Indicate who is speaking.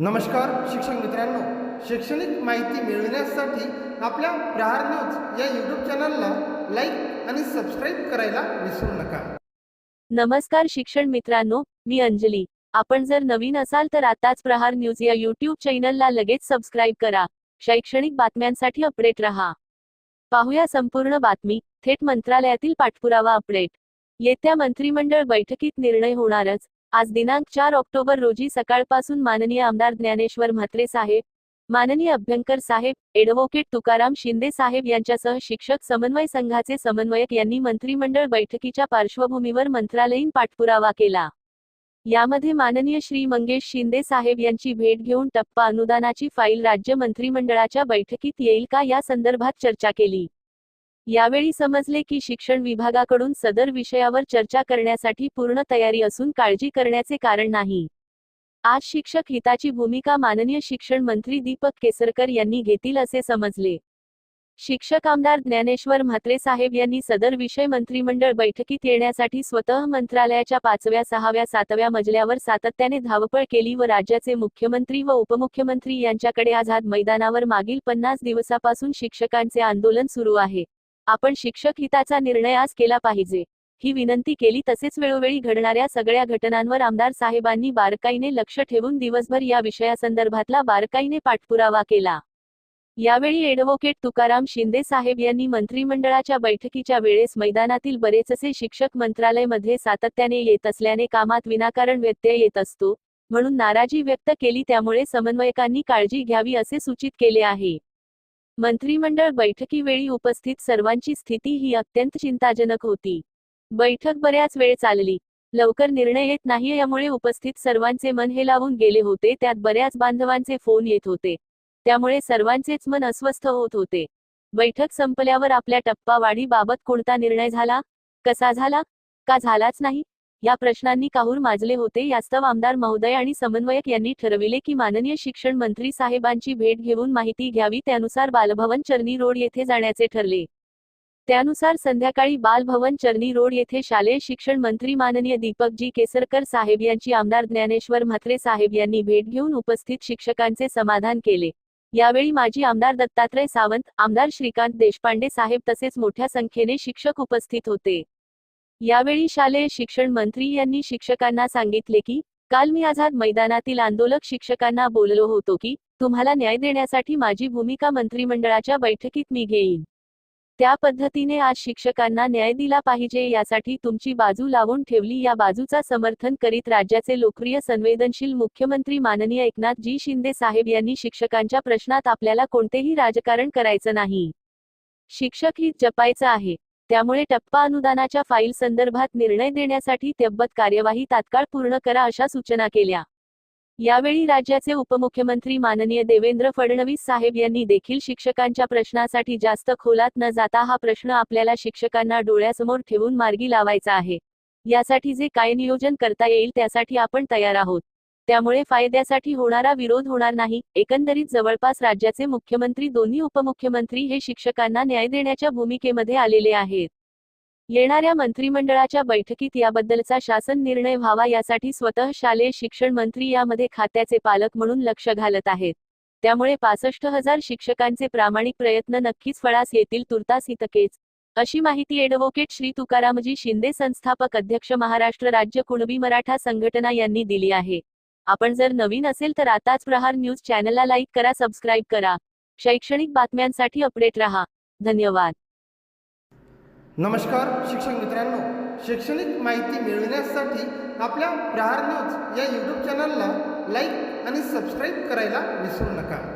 Speaker 1: नमस्कार शिक्षक मित्रांनो. शैक्षणिक माहिती मिळविण्यासाठी आपल्या प्रहार न्यूज या यूट्यूब चॅनलला लाईक आणि सबस्क्राईब करायला विसरू नका.
Speaker 2: नमस्कार शिक्षण मित्रांनो. मी अंजली. आपण जर नवीन असाल तर आताच प्रहार न्यूज या युट्यूब चॅनलला लगेच सबस्क्राईब करा. शैक्षणिक बातम्यांसाठी अपडेट रहा. पाहूया संपूर्ण बातमी. थेट मंत्रालयातील पाठपुरावा अपडेट. येत्या मंत्रिमंडळ बैठकीत निर्णय होणारच. आज दिनांक चार ऑक्टोबर रोजी सकाळपासून माननीय आमदार ज्ञानेश्वर म्हात्रे साहेब माननीय अभ्यंकर साहेब एडव्होकेट तुकाराम शिंदे साहेब यांच्यासह शिक्षक समन्वय संघाचे समन्वयक यांनी मंत्रिमंडळ बैठकीच्या पार्श्वभूमीवर मंत्रालयीन पाठपुरावा केला. यामध्ये माननीय श्री मंगेश शिंदे साहेब यांची भेट घेऊन टप्पा अनुदानाची फाईल राज्य मंत्रिमंडळाच्या बैठकीत येईल का या संदर्भात चर्चा केली. यावेळी समजले की शिक्षण विभागाकडून सदर विषयावर चर्चा करण्यासाठी पूर्ण तयारी असून काळजी करण्याचे कारण नाही. आज शिक्षक हिताची भूमिका माननीय शिक्षण मंत्री दीपक केसरकर यांनी घेतील असे समजले. शिक्षक आमदार ज्ञानेश्वर म्हात्रे साहेब यांनी सदर विषय मंत्रिमंडळ बैठकीत येण्यासाठी स्वतः मंत्रालयाच्या पाचव्या सहाव्या सातव्या मजल्यावर सातत्याने धावपळ केली व राज्याचे मुख्यमंत्री व उपमुख्यमंत्री यांच्याकडे आझाद मैदानावर मागील पन्नास दिवसापासून शिक्षकांचे आंदोलन सुरू आहे. आपण शिक्षक हिताचा निर्णय आज केला पाहिजे. ही विनंती केली तसेच वेळोवेळी घडणाऱ्या सगळ्या घटनांवर आमदार साहेबांनी बारकाईने लक्ष ठेवून दिवसभर या विषयासंदर्भातला बारकाईने पाठपुरावा केला. यावेळी एडव्होकेट तुकाराम शिंदे साहेब यांनी मंत्रिमंडळाच्या बैठकीच्या वेळेस मैदानातील बरेचसे शिक्षक मंत्रालयमध्ये सातत्याने येत असल्याने कामात विनाकारण व्यत्यय येत असतो म्हणून नाराजी व्यक्त केली त्यामुळे समन्वयकांनी काळजी घ्यावी असे सूचित केले आहे. मंत्रिमंडळ बैठकीवेळी उपस्थित सर्वांची स्थिती ही अत्यंत चिंताजनक होती. बैठक बऱ्याच वेळ चालली. लवकर निर्णय येत नाही यामुळे उपस्थित सर्वांचे मन हे लावून गेले होते त्यात बऱ्याच बांधवांचे फोन येत होते. त्यामुळे सर्वांचेच मन अस्वस्थ होत होते. बैठक संपल्यावर आपल्या टप्पावाढीबाबत कोणता निर्णय झाला? कसा झाला? का झालाच नाही? या प्रश्नांनी काहूर माजले होते यास्तव आमदार महोदय आणि समन्वयक यांनी ठरविले की माननीय शिक्षण मंत्री साहेबांची भेट घेऊन माहिती घ्यावी त्यानुसार बालभवन चरणी रोड येथे जाण्याचे ठरले. त्यानुसार संध्याकाळी बालभवन चरणी रोड येथे शालेय शिक्षण मंत्री माननीय दीपकजी केसरकर साहेब यांची आमदार ज्ञानेश्वर म्हात्रे साहेब यांनी भेट घेऊन उपस्थित शिक्षकांचे समाधान केले. यावेळी माजी आमदार दत्तात्रय सावंत आमदार श्रीकांत देशपांडे साहेब तसेच मोठ्या संख्येने शिक्षक उपस्थित होते. यावेळी शालेय शिक्षण मंत्री यांनी शिक्षकांना सांगितले की काल मी आझाद मैदानातील आंदोलक शिक्षकांना बोललो होतो की तुम्हाला न्याय देण्यासाठी माझी भूमिका मंत्रिमंडळाच्या बैठकीत मी घेईन. त्या पद्धतीने आज शिक्षकांना न्याय दिला पाहिजे यासाठी तुमची बाजू लावून ठेवली. या बाजूचा समर्थन करीत राज्याचे लोकप्रिय संवेदनशील मुख्यमंत्री माननीय एकनाथजी शिंदे साहेब यांनी शिक्षकांच्या प्रश्नात आपल्याला कोणतेही राजकारण करायचं नाही. शिक्षक हित जपायचं आहे. त्यामुळे टप्पा अनुदानाच्या फाईल संदर्भात निर्णय देण्यासाठी तब्बत कार्यवाही तात्काळ पूर्ण करा अशा सूचना केल्या. यावेळी राज्याचे उपमुख्यमंत्री माननीय देवेंद्र फडणवीस साहेब यांनी देखील शिक्षकांच्या प्रश्नासाठी जास्त खोलात न जाता हा प्रश्न आपल्याला शिक्षकांना डोळ्यासमोर ठेवून मार्गी लावायचा आहे. यासाठी जे काय नियोजन करता येईल त्यासाठी आपण तयार आहोत. त्यामुळे फायद्यासाठी होणारा विरोध होणार नाही. एकंदरीत जवळपास राज्याचे मुख्यमंत्री दोन्ही उपमुख्यमंत्री हे शिक्षकांना न्याय देण्याच्या भूमिकेमध्ये आलेले आहेत. येणाऱ्या मंत्रिमंडळाच्या बैठकीत याबद्दलचा शासन निर्णय व्हावा यासाठी स्वतः शालेय शिक्षण मंत्री यामध्ये खात्याचे पालक म्हणून लक्ष घालत आहेत. त्यामुळे पासष्ट हजार शिक्षकांचे प्रामाणिक प्रयत्न नक्कीच फळास येतील तुर्तास हितकेच अशी माहिती ॲडव्होकेट श्री तुकारामजी शिंदे संस्थापक अध्यक्ष महाराष्ट्र राज्य कुणबी मराठा संघटना यांनी दिली आहे. आपण जर नवीन असेल तर आताच प्रहार न्यूज चॅनलला लाईक करा सबस्क्राईब करा. शैक्षणिक बातम्यांसाठी अपडेट रहा. धन्यवाद.
Speaker 1: नमस्कार शिक्षक मित्रांनो. शैक्षणिक माहिती मिळविण्यासाठी आपल्या प्रहार न्यूज या यूट्यूब चॅनलला लाईक आणि सबस्क्राईब करायला विसरू नका.